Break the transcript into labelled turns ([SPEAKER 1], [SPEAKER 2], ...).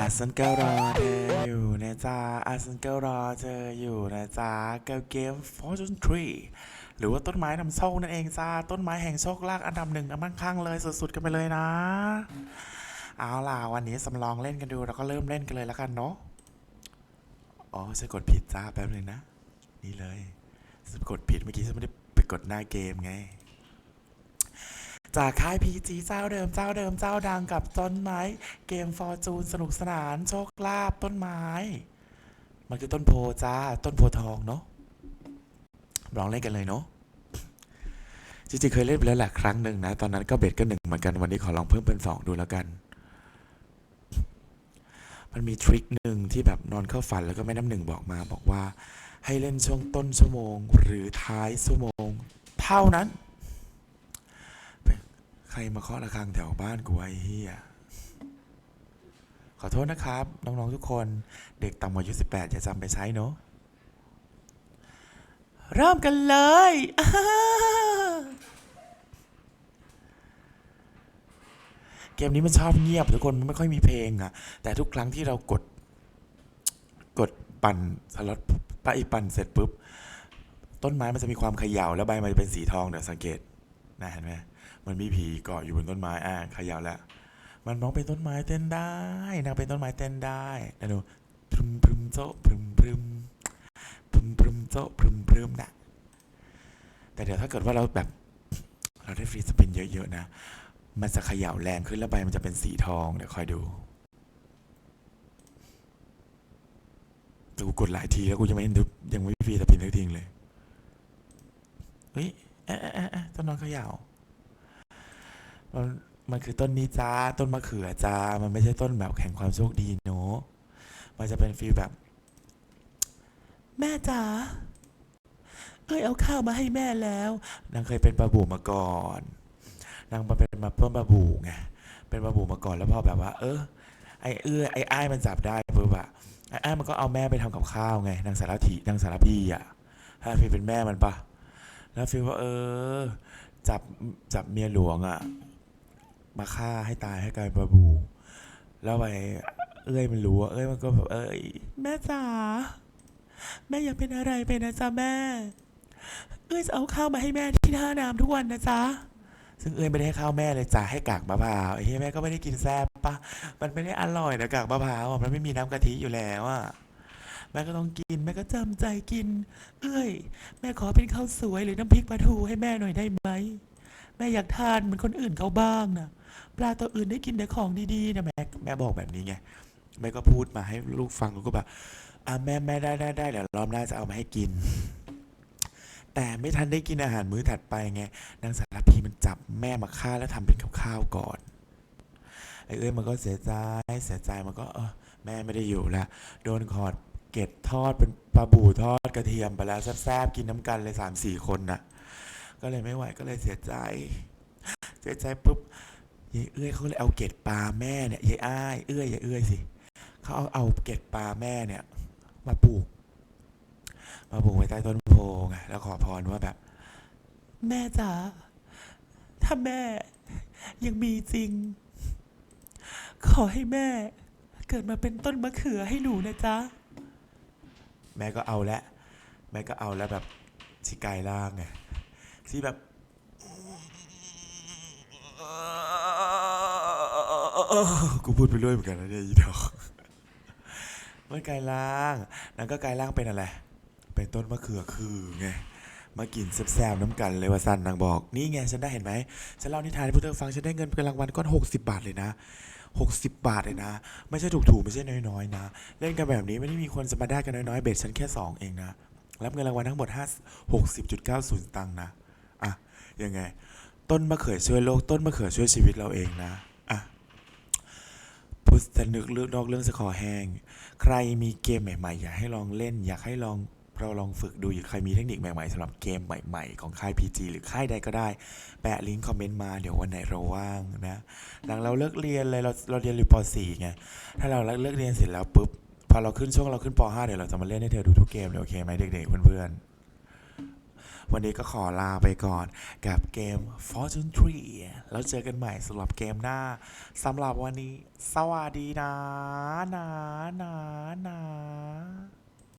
[SPEAKER 1] อาสันก็รอเธออยู่นะจ๊ะอาสันก็รอเธออยู่นะจ๊ะกับเกม Fortune Tree หรือว่าต้นไม้นำโชคนั่นเองจ้าต้นไม้แห่งโชคลากอันดับหนึ่งอันมั่งคั่งเลยสุดๆกันไปเลยนะ เอาล่ะวันนี้สำรองเล่นกันดูแล้วก็เริ่มเล่นกันเลยแล้วกันเนาะอ๋อฉันกดผิดจ้าแป๊บนึงนะ นี่เลยฉันกดผิดเมื่อกี้ฉันไม่ได้ไปกดหน้าเกมไง จากค่ายพีจีเจ้าเดิมเจ้าเดิมเจ้าดังกับต้นไม้ เกมฟอร์จูนสนุกสนาน โชคลาภต้นไม้ มันคือต้นโพจ้า ต้นโพทองเนาะลองเล่นกันเลยเนาะจริงๆเคยเล่นไปแล้วแหละครั้งหนึ่งนะ ตอนนั้นก็เบ็ดก็หนึ่งเหมือนกันวันนี้ขอลองเพิ่มเป็นสองดูแล้วกัน มันมีทริคหนึ่งที่แบบนอนเข้าฝันแล้วก็แม่น้ำหนึ่งบอกมา บอกว่าให้เล่นช่วงต้นชั่วโมง หรือท้ายชั่วโมง เท่านั้น ใครมาเคาะระฆังแถวบ้านกูไอ้เฮียขอโทษนะครับ น้อง ๆ ทุกคนเด็กต่ำกว่าอายุ18 อย่าจำไปใช้เนาะเริ่มกันเลย เกมนี้มันชอบเงียบ ทุกคนมันไม่ค่อยมีเพลงอะแต่ทุกครั้งที่เรากด กดปั่นสล็อตปะอีปั่นเสร็จปุ๊บ ต้นไม้มันจะมีความเขย่าแล้วใบมันจะเป็นสีทองเดี๋ยวสังเกตนะเห็นไหม มันมีผีเกาะอยู่บนต้นไม้อ่าเขย่าแล้วมันน้องเป็นต้นไม้เต้นได้นางเป็นต้นไม้เต้นได้นะดูพรึมพรึมโจะพรึมพรึมพรึมพรึมโจะพรึมพรึมนะแต่เดี๋ยวถ้าเกิดว่าเราแบบ เราได้ฟรีสปินเยอะๆนะ มันจะเขย่าแรงขึ้นแล้วใบมันจะเป็นสีทองเดี๋ยวคอยดูแต่กูกดหลายทีแล้วกูยังไม่เห็นยังไม่ฟรีสปินสักทีเลยเฮ้ยเอ๊ะเอ๊ะเอ๊ะเอ๊ะต้นนอนเขย่า มันมันคือต้นนี้จ้าต้นมะเขือจ้ามันไม่ใช่ต้นแบบแข่งความโชคดีเนอะมันจะเป็นฟีลแบบ แม่จ๋าเอ้ยเอาข้าวมาให้แม่แล้วนางเคยเป็นปลาบูมาก่อนนางมาเป็นมาต้นปลาบูไงเป็นปลาบูมาก่อนแล้วพอแบบว่า เออไอเอื้อไอ้อ้ายมันจับได้ปุ๊บอะไอ้อ้ายมันก็เอาแม่ไปทำกับข้าวไงนางสารถีนางสารพีอะถ้าฟีลเป็นแม่มันปะแล้วฟีลว่าเออ จับจับเมียหลวงอะ มาฆ่าให้ตายให้กลายเป็นปลาบู แล้วไปเอ้ยมันรู้ว่าเอ้ยมันก็แบบเอ้ยแม่จ๋าแม่อยากเป็นอะไรไปนะจ๊ะแม่ เอ้ยจะเอาข้าวมาให้แม่ที่ท่าน้ำทุกวันนะจ๊ะซึ่งเอ้ยไม่ได้ให้ข้าวแม่เลยจ้ะให้กากมะพร้าวไอ้เหี้ยแม่ก็ไม่ได้กินแซ่บปะมันไม่ได้อร่อยนะกากมะพร้าวมันไม่มีน้ำกะทิอยู่แล้วอะแม่ก็ต้องกินแม่ก็จำใจกิน เอ้ย แม่ขอเป็นข้าวสวยหรือน้ำพริกปลาทูให้แม่หน่อยได้ไหม แม่อยากทานเหมือนคนอื่นเขาบ้างนะ ปลาตัวอื่นได้กินแต่ของดีๆนะแม่แม่บอกแบบนี้ไงแม่ก็พูดมาให้ลูกฟังลูกก็แบบอะแม่แม่ได้ได้ได้เดี๋ยวรอบหน้าจะเอามาให้กิน แต่ไม่ทันได้กินอาหารมื้อถัดไปไงนางสารพีมันจับแม่มาฆ่าแล้วทำเป็นกับข้าวก่อนไอ้เอ้ยมันก็เสียใจเสียใจมันก็เออแม่ไม่ได้อยู่แล้วโดนขอดเก็ดทอดเป็นปลาบูทอดกระเทียมไปแล้วแซ่บๆกินน้ำกันเลยสามสี่คนน่ะ ก็เลยไม่ไหวก็เลยเสียใจ เสียใจปุ๊บ ยายเอื้อยเขาเลยเอาเกล็ดปลาแม่เนี่ยยายอ้ายเอื้อยยายเอื้อยสิเขาเอาเอาเกล็ดปลาแม่เนี่ย มาปลูก มาปลูกไว้ใต้ต้นโพไงแล้วขอพรว่าแบบ แม่จ๋าถ้าแม่ ยังมีจริง ขอให้แม่ เกิดมาเป็นต้นมะเขือให้หนูนะจ๊ะแม่ก็เอาแล้วแม่ก็เอาแล้วแบบชิกายล่างไงที่แบบ กูพูดไปเรื่อยเหมือนกันนะเนี่ยอีดอกมันกลายล่างนั่นก็กลายล่างเป็นอะไร เป็นต้นมะเขือคือไง มากินแซ่บๆน้ำกันเลยว่าสั้นนางบอก นี่ไงฉันได้เห็นไหม ฉันเล่านิทานให้พวกเธอฟัง ฉันได้เงินเป็นรางวัลก้อน 60 บาทเลยนะ 60 บาทเลยนะ ไม่ใช่ถูกๆ ไม่ใช่น้อยๆนะ เล่นกันแบบนี้ไม่ได้มีคนจะมาได้กันน้อยๆ เบ็ดฉันแค่ 2 เองนะ รับเงินรางวัลทั้งหมด5 60.90ตังค์นะ อะ ยังไง ต้นมะเขือช่วยโลกต้นมะเขือช่วยชีวิตเราเองนะอะพูดแต่นึกเรื่องนอกเรื่องสคอแห้ง ใครมีเกมใหม่ๆ อยากให้ลองเล่น อยากให้ลองเราลองฝึกดูอยากใครมีเทคนิคใหม่ๆสำหรับเกมใหม่ๆ ของค่าย PG หรือค่ายใดก็ได้ แปะลิงก์คอมเมนต์มาเดี๋ยววันไหนเราว่างนะ หลังเราเลิกเรียนเลยเราเราเรียนอยู่ป .4 ไง ถ้าเราเลิกเรียนเสร็จแล้วปุ๊บพอเราขึ้นช่วงเราขึ้นป .5 เดี๋ยวเราจะมาเล่นให้เธอดูทุกเกมเลยโอเคไหมเด็กๆเพื่อนๆ วันนี้ก็ขอลาไปก่อนกับเกม Fortune Tree แล้วเจอกันใหม่สำหรับเกมหน้าสำหรับวันนี้ สวัสดีนะนะนะนะ